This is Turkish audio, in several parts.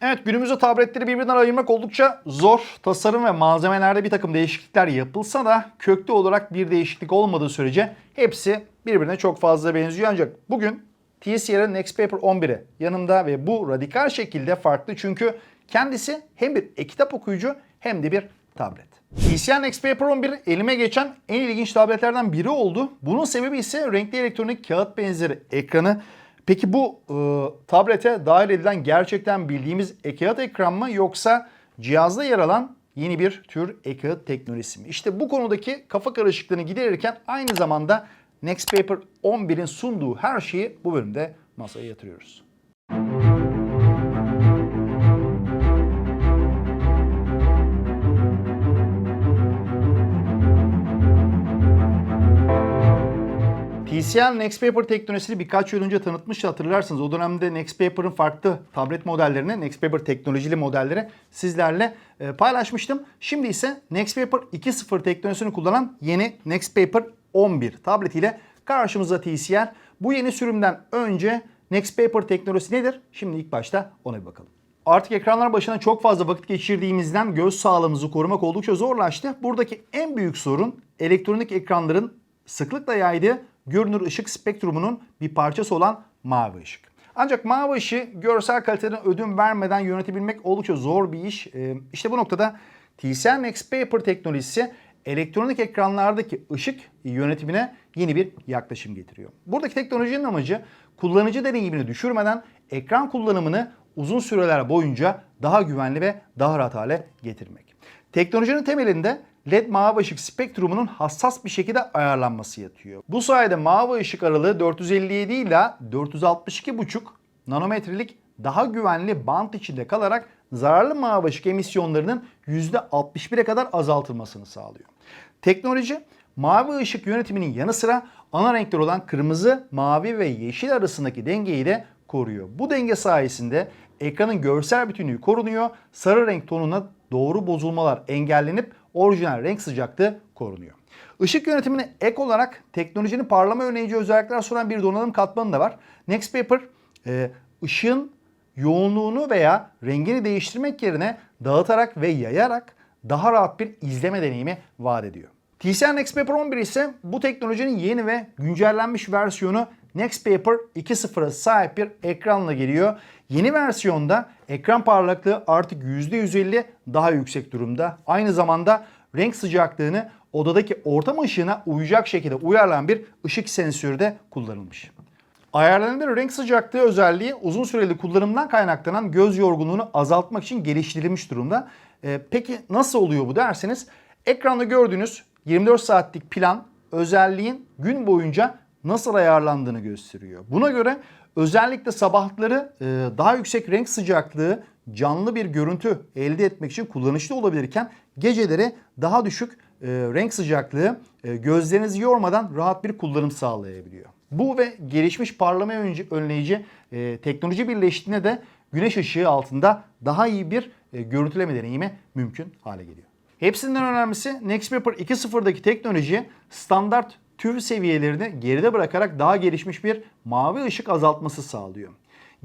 Evet günümüzde tabletleri birbirinden ayırmak oldukça zor. Tasarım ve malzemelerde bir takım değişiklikler yapılsa da köklü olarak bir değişiklik olmadığı sürece hepsi birbirine çok fazla benziyor. Ancak bugün TCL'in Nextpaper 11'i yanımda ve bu radikal şekilde farklı çünkü kendisi hem bir e-kitap okuyucu hem de bir tablet. TCL Nextpaper 11 elime geçen en ilginç tabletlerden biri oldu. Bunun sebebi ise renkli elektronik kağıt benzeri ekranı. Peki bu e, tablete dahil edilen gerçekten bildiğimiz e-kağıt ekran mı yoksa cihazda yer alan yeni bir tür e-kağıt teknolojisi mi? İşte bu konudaki kafa karışıklığını giderirken aynı zamanda Nextpaper 11'in sunduğu her şeyi bu bölümde masaya yatırıyoruz. TCL Nextpaper teknolojisini birkaç yıl önce tanıtmıştı hatırlarsınız. O dönemde Nextpaper'ın farklı tablet modellerini, Nextpaper teknolojili modelleri sizlerle e, paylaşmıştım. Şimdi ise Nextpaper 2.0 teknolojisini kullanan yeni Nextpaper 11 tabletiyle karşımızda TCL. Bu yeni sürümden önce Nextpaper teknolojisi nedir? Şimdi ilk başta ona bir bakalım. Artık ekranlar başına çok fazla vakit geçirdiğimizden göz sağlığımızı korumak oldukça zorlaştı. Buradaki en büyük sorun elektronik ekranların sıklıkla yaydığı görünür ışık spektrumunun bir parçası olan mavi ışık. Ancak mavi ışığı görsel kaliteden ödün vermeden yönetebilmek oldukça zor bir iş. Ee, İşte bu noktada TCL Nextpaper teknolojisi elektronik ekranlardaki ışık yönetimine yeni bir yaklaşım getiriyor. Buradaki teknolojinin amacı kullanıcı deneyimini düşürmeden ekran kullanımını uzun süreler boyunca daha güvenli ve daha rahat hale getirmek. Teknolojinin temelinde LED mavi ışık spektrumunun hassas bir şekilde ayarlanması yatıyor. Bu sayede mavi ışık aralığı 457 ile 462,5 nanometrelik daha güvenli bant içinde kalarak zararlı mavi ışık emisyonlarının %61'e kadar azaltılmasını sağlıyor. Teknoloji mavi ışık yönetiminin yanı sıra ana renkler olan kırmızı, mavi ve yeşil arasındaki dengeyi de koruyor. Bu denge sayesinde ekranın görsel bütünlüğü korunuyor, sarı renk tonuna doğru bozulmalar engellenip orijinal renk sıcaklığı korunuyor. Işık yönetimine ek olarak teknolojinin parlama önleyici özellikler sunan bir donanım katmanı da var. Nextpaper e, ışığın yoğunluğunu veya rengini değiştirmek yerine dağıtarak ve yayarak daha rahat bir izleme deneyimi vaat ediyor. TCL Nextpaper 11 ise bu teknolojinin yeni ve güncellenmiş versiyonu Nextpaper 2.0'a sahip bir ekranla geliyor. Yeni versiyonda ekran parlaklığı artık %150 daha yüksek durumda. Aynı zamanda renk sıcaklığını odadaki ortam ışığına uyacak şekilde uyarlanan bir ışık sensörü de kullanılmış. Ayarlanabilir renk sıcaklığı özelliği uzun süreli kullanımdan kaynaklanan göz yorgunluğunu azaltmak için geliştirilmiş durumda. Ee, peki nasıl oluyor bu derseniz ekranda gördüğünüz 24 saatlik plan özelliğin gün boyunca nasıl ayarlandığını gösteriyor. Buna göre özellikle sabahları e, daha yüksek renk sıcaklığı canlı bir görüntü elde etmek için kullanışlı olabilirken geceleri daha düşük e, renk sıcaklığı e, gözlerinizi yormadan rahat bir kullanım sağlayabiliyor. Bu ve gelişmiş parlama önleyici teknoloji birleştiğinde de güneş ışığı altında daha iyi bir görüntüleme deneyimi mümkün hale geliyor. Hepsinden önemlisi Nextpaper 2.0'daki teknoloji standart tür seviyelerini geride bırakarak daha gelişmiş bir mavi ışık azaltması sağlıyor.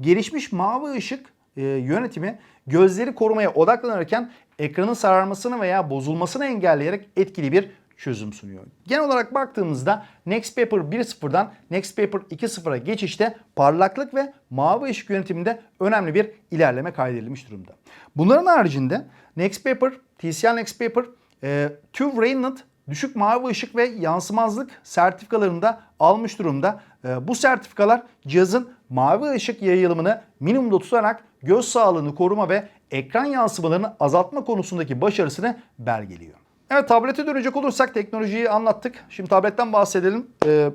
Gelişmiş mavi ışık e, yönetimi gözleri korumaya odaklanırken ekranın sararmasını veya bozulmasını engelleyerek etkili bir çözüm sunuyor. Genel olarak baktığımızda Nextpaper 1.0'dan Nextpaper 2.0'a geçişte parlaklık ve mavi ışık yönetiminde önemli bir ilerleme kaydedilmiş durumda. Bunların haricinde Nextpaper, TCL Nextpaper, e, TÜV Radiant düşük mavi ışık ve yansımazlık sertifikalarını da almış durumda. E, bu sertifikalar cihazın mavi ışık yayılımını minimumda tutarak göz sağlığını koruma ve ekran yansımalarını azaltma konusundaki başarısını belgeliyor. Evet tablete dönecek olursak teknolojiyi anlattık. Şimdi tabletten bahsedelim. Ee,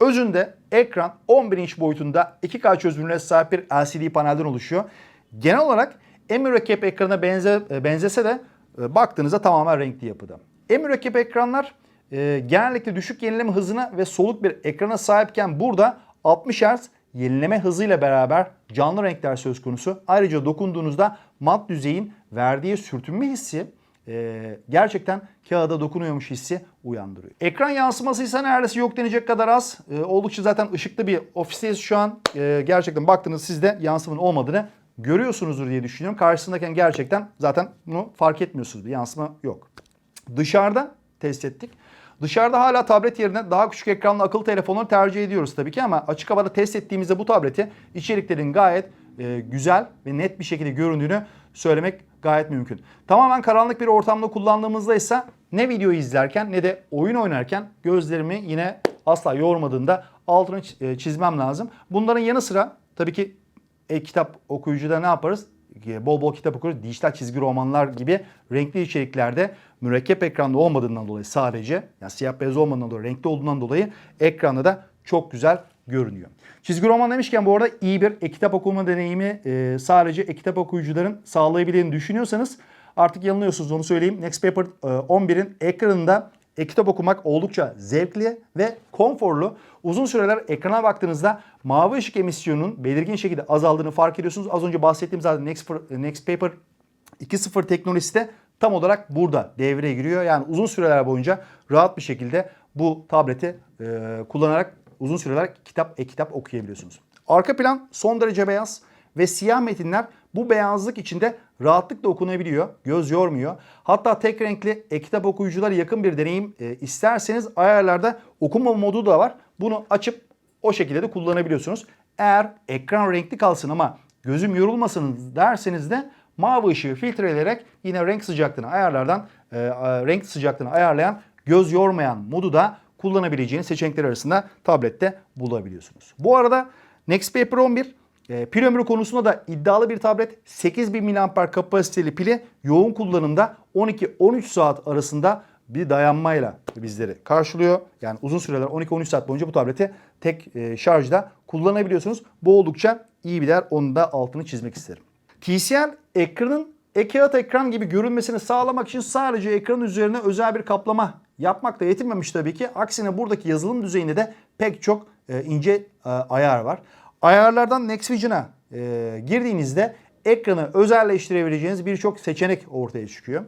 özünde ekran 11 inç boyutunda 2K çözünürlüğe sahip bir LCD panelden oluşuyor. Genel olarak en mürekkep ekrana benze, e, benzese de baktığınızda tamamen renkli yapıda. En mürekkep ekranlar e, genellikle düşük yenileme hızına ve soluk bir ekrana sahipken burada 60 Hz yenileme hızıyla beraber canlı renkler söz konusu. Ayrıca dokunduğunuzda mat düzeyin verdiği sürtünme hissi e, gerçekten kağıda dokunuyormuş hissi uyandırıyor. Ekran yansıması ise neredeyse yok denecek kadar az. E, oldukça zaten ışıklı bir ofisteyiz şu an. E, gerçekten baktığınız sizde yansımanın olmadığını görüyorsunuzdur diye düşünüyorum. Karşısındayken gerçekten zaten bunu fark etmiyorsunuz. Bir yansıma yok. Dışarıda test ettik. Dışarıda hala tablet yerine daha küçük ekranlı akıllı telefonları tercih ediyoruz tabii ki ama açık havada test ettiğimizde bu tableti içeriklerin gayet e, güzel ve net bir şekilde göründüğünü söylemek gayet mümkün. Tamamen karanlık bir ortamda kullandığımızda ise ne video izlerken ne de oyun oynarken gözlerimi yine asla yormadığında altını e, çizmem lazım. Bunların yanı sıra tabii ki e-kitap okuyucuda ne yaparız? Bol bol kitap okuruz. Dijital çizgi romanlar gibi renkli içeriklerde mürekkep ekranda olmadığından dolayı sadece yani siyah beyaz olmadığından dolayı renkli olduğundan dolayı ekranda da çok güzel görünüyor. Çizgi roman demişken bu arada iyi bir e-kitap okuma deneyimi e, sadece e-kitap okuyucuların sağlayabildiğini düşünüyorsanız artık yanılıyorsunuz onu söyleyeyim. Next Paper e, 11'in ekranında e-kitap okumak oldukça zevkli ve konforlu. Uzun süreler ekrana baktığınızda mavi ışık emisyonunun belirgin şekilde azaldığını fark ediyorsunuz. Az önce bahsettiğim zaten Next, Next Paper 2.0 teknolojisi de tam olarak burada devreye giriyor. Yani uzun süreler boyunca rahat bir şekilde bu tableti e, kullanarak uzun süreler kitap e-kitap okuyabiliyorsunuz. Arka plan son derece beyaz ve siyah metinler bu beyazlık içinde rahatlıkla okunabiliyor. Göz yormuyor. Hatta tek renkli e-kitap okuyuculara yakın bir deneyim e, isterseniz ayarlarda okuma modu da var. Bunu açıp o şekilde de kullanabiliyorsunuz. Eğer ekran renkli kalsın ama gözüm yorulmasın derseniz de mavi ışığı filtreleyerek yine renk sıcaklığını ayarlardan e, renk sıcaklığını ayarlayan göz yormayan modu da kullanabileceğiniz seçenekler arasında tablette bulabiliyorsunuz. Bu arada Next Paper 11 e, pil ömrü konusunda da iddialı bir tablet. 8000 mAh kapasiteli pili yoğun kullanımda 12-13 saat arasında bir dayanmayla bizleri karşılıyor. Yani uzun süreler 12-13 saat boyunca bu tableti tek e, şarjda kullanabiliyorsunuz. Bu oldukça iyi bir değer. Onun da altını çizmek isterim. TCL ekranın e-kağıt ekran gibi görünmesini sağlamak için sadece ekranın üzerine özel bir kaplama yapmakla yetinmemiş tabii ki. Aksine buradaki yazılım düzeyinde de pek çok e, ince e, ayar var. Ayarlardan Next Vision'a e, girdiğinizde ekranı özelleştirebileceğiniz birçok seçenek ortaya çıkıyor.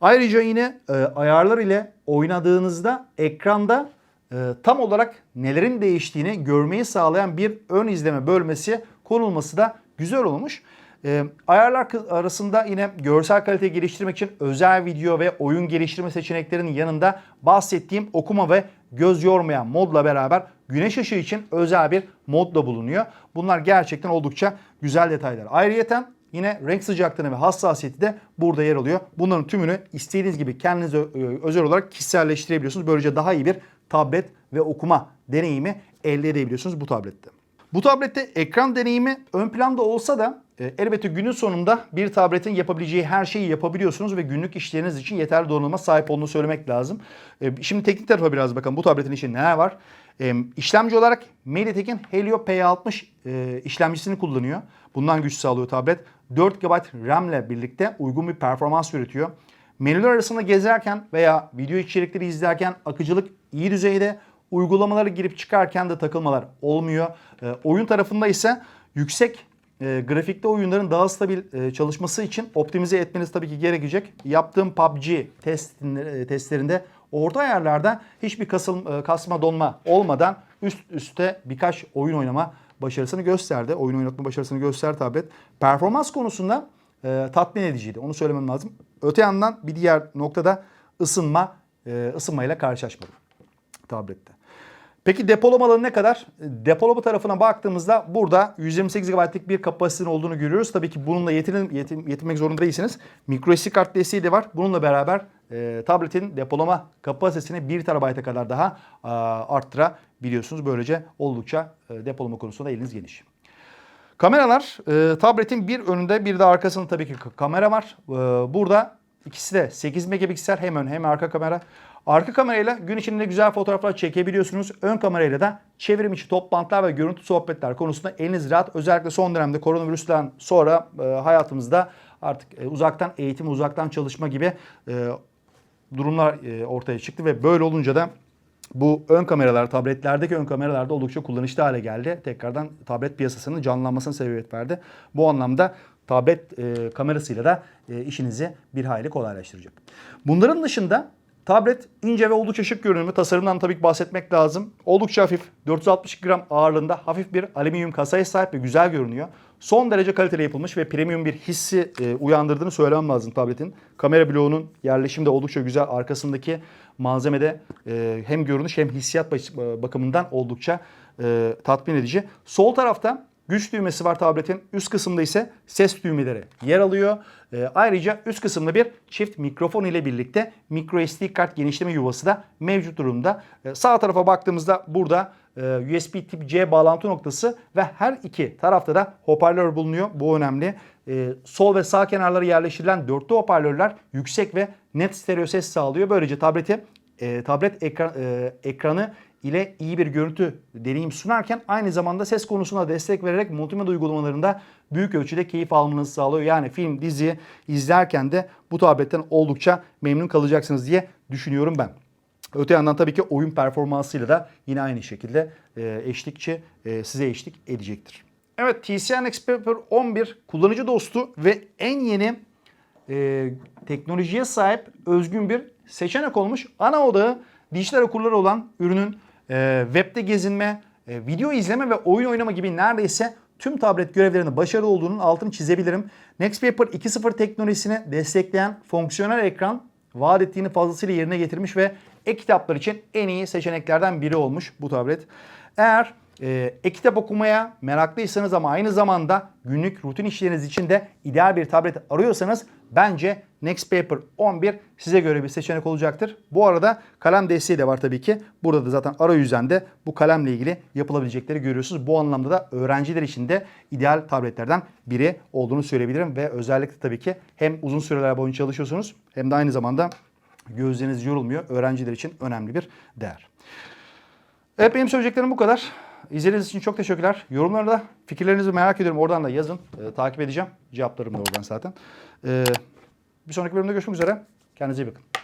Ayrıca yine e, ayarlar ile oynadığınızda ekranda e, tam olarak nelerin değiştiğini görmeyi sağlayan bir ön izleme bölmesi konulması da güzel olmuş. E, ayarlar arasında yine görsel kaliteyi geliştirmek için özel video ve oyun geliştirme seçeneklerinin yanında bahsettiğim okuma ve göz yormayan modla beraber güneş ışığı için özel bir mod da bulunuyor. Bunlar gerçekten oldukça güzel detaylar. Ayrıyeten Yine renk sıcaklığını ve hassasiyeti de burada yer alıyor. Bunların tümünü istediğiniz gibi kendinize özel olarak kişiselleştirebiliyorsunuz. Böylece daha iyi bir tablet ve okuma deneyimi elde edebiliyorsunuz bu tablette. Bu tablette ekran deneyimi ön planda olsa da e, elbette günün sonunda bir tabletin yapabileceği her şeyi yapabiliyorsunuz ve günlük işleriniz için yeterli donanıma sahip olduğunu söylemek lazım. E, şimdi teknik tarafa biraz bakalım bu tabletin içinde neler var. E, işlemci olarak MediaTek'in Helio P60 e, işlemcisini kullanıyor. Bundan güç sağlıyor tablet. 4 GB RAM ile birlikte uygun bir performans üretiyor. Menüler arasında gezerken veya video içerikleri izlerken akıcılık iyi düzeyde. Uygulamaları girip çıkarken de takılmalar olmuyor. E, oyun tarafında ise yüksek e, grafikte oyunların daha stabil e, çalışması için optimize etmeniz tabii ki gerekecek. Yaptığım PUBG testinde, e, testlerinde orta ayarlarda hiçbir kasıl, e, kasma donma olmadan üst üste birkaç oyun oynama başarısını gösterdi. Oyun oynatma başarısını gösterdi tablet. Performans konusunda e, tatmin ediciydi. Onu söylemem lazım. Öte yandan bir diğer noktada ısınma, e, ısınmayla karşılaşmadım tablette. Peki depolama alanı ne kadar? Depolama tarafına baktığımızda burada 128 GB'lık bir kapasitenin olduğunu görüyoruz. Tabii ki bununla yetinin, yetin, yetinmek zorunda değilsiniz. MicroSD kart desteği de var. Bununla beraber e, tabletin depolama kapasitesini 1 TB'a kadar daha e, arttırabiliyorsunuz. Böylece oldukça e, depolama konusunda eliniz geniş. Kameralar e, tabletin bir önünde bir de arkasında tabii ki kamera var. E, burada ikisi de 8 megapiksel hem ön hem arka kamera. Arka kamerayla gün içinde güzel fotoğraflar çekebiliyorsunuz. Ön kamerayla da çevrim içi toplantılar ve görüntü sohbetler konusunda eliniz rahat. Özellikle son dönemde koronavirüsten sonra e, hayatımızda artık e, uzaktan eğitim, uzaktan çalışma gibi e, durumlar e, ortaya çıktı ve böyle olunca da bu ön kameralar, tabletlerdeki ön kameralar da oldukça kullanışlı hale geldi. Tekrardan tablet piyasasının canlanmasına sebebiyet verdi. Bu anlamda tablet e, kamerasıyla da e, işinizi bir hayli kolaylaştıracak. Bunların dışında tablet ince ve oldukça şık görünümü. Tasarımdan tabii ki bahsetmek lazım. Oldukça hafif, 460 gram ağırlığında hafif bir alüminyum kasaya sahip ve güzel görünüyor. Son derece kaliteli yapılmış ve premium bir hissi e, uyandırdığını söylemem lazım tabletin. Kamera bloğunun yerleşimi de oldukça güzel. Arkasındaki malzemede e, hem görünüş hem hissiyat baş- bakımından oldukça e, tatmin edici. Sol tarafta güç düğmesi var tabletin. Üst kısımda ise ses düğmeleri yer alıyor. E, ayrıca üst kısımda bir çift mikrofon ile birlikte micro SD kart genişleme yuvası da mevcut durumda. E, sağ tarafa baktığımızda burada e, USB tip C bağlantı noktası ve her iki tarafta da hoparlör bulunuyor. Bu önemli. E, sol ve sağ kenarlara yerleştirilen dörtlü hoparlörler yüksek ve net stereo ses sağlıyor. Böylece tableti e, tablet ekran, e, ekranı ile iyi bir görüntü deneyim sunarken aynı zamanda ses konusuna destek vererek multimedya uygulamalarında büyük ölçüde keyif almanızı sağlıyor. Yani film, dizi izlerken de bu tabletten oldukça memnun kalacaksınız diye düşünüyorum ben. Öte yandan tabii ki oyun performansıyla da yine aynı şekilde e, eşlikçi e, size eşlik edecektir. Evet TCL Nextpaper 11 kullanıcı dostu ve en yeni e, teknolojiye sahip özgün bir seçenek olmuş. Ana odağı dijital okurları olan ürünün e, webde gezinme, e, video izleme ve oyun oynama gibi neredeyse tüm tablet görevlerinde başarılı olduğunun altını çizebilirim. Nextpaper 2.0 teknolojisini destekleyen fonksiyonel ekran vaat ettiğini fazlasıyla yerine getirmiş ve e-kitaplar için en iyi seçeneklerden biri olmuş bu tablet. Eğer e, e-kitap okumaya meraklıysanız ama aynı zamanda günlük rutin işleriniz için de ideal bir tablet arıyorsanız bence Nextpaper 11 size göre bir seçenek olacaktır. Bu arada kalem desteği de var tabii ki. Burada da zaten arayüzden de bu kalemle ilgili yapılabilecekleri görüyorsunuz. Bu anlamda da öğrenciler için de ideal tabletlerden biri olduğunu söyleyebilirim ve özellikle tabii ki hem uzun süreler boyunca çalışıyorsunuz hem de aynı zamanda gözleriniz yorulmuyor. Öğrenciler için önemli bir değer. Evet benim söyleyeceklerim bu kadar. İzlediğiniz için çok teşekkürler. Yorumlarda da fikirlerinizi merak ediyorum. Oradan da yazın. Ee, takip edeceğim. Cevaplarım da oradan zaten. Ee, bir sonraki bölümde görüşmek üzere. Kendinize iyi bakın.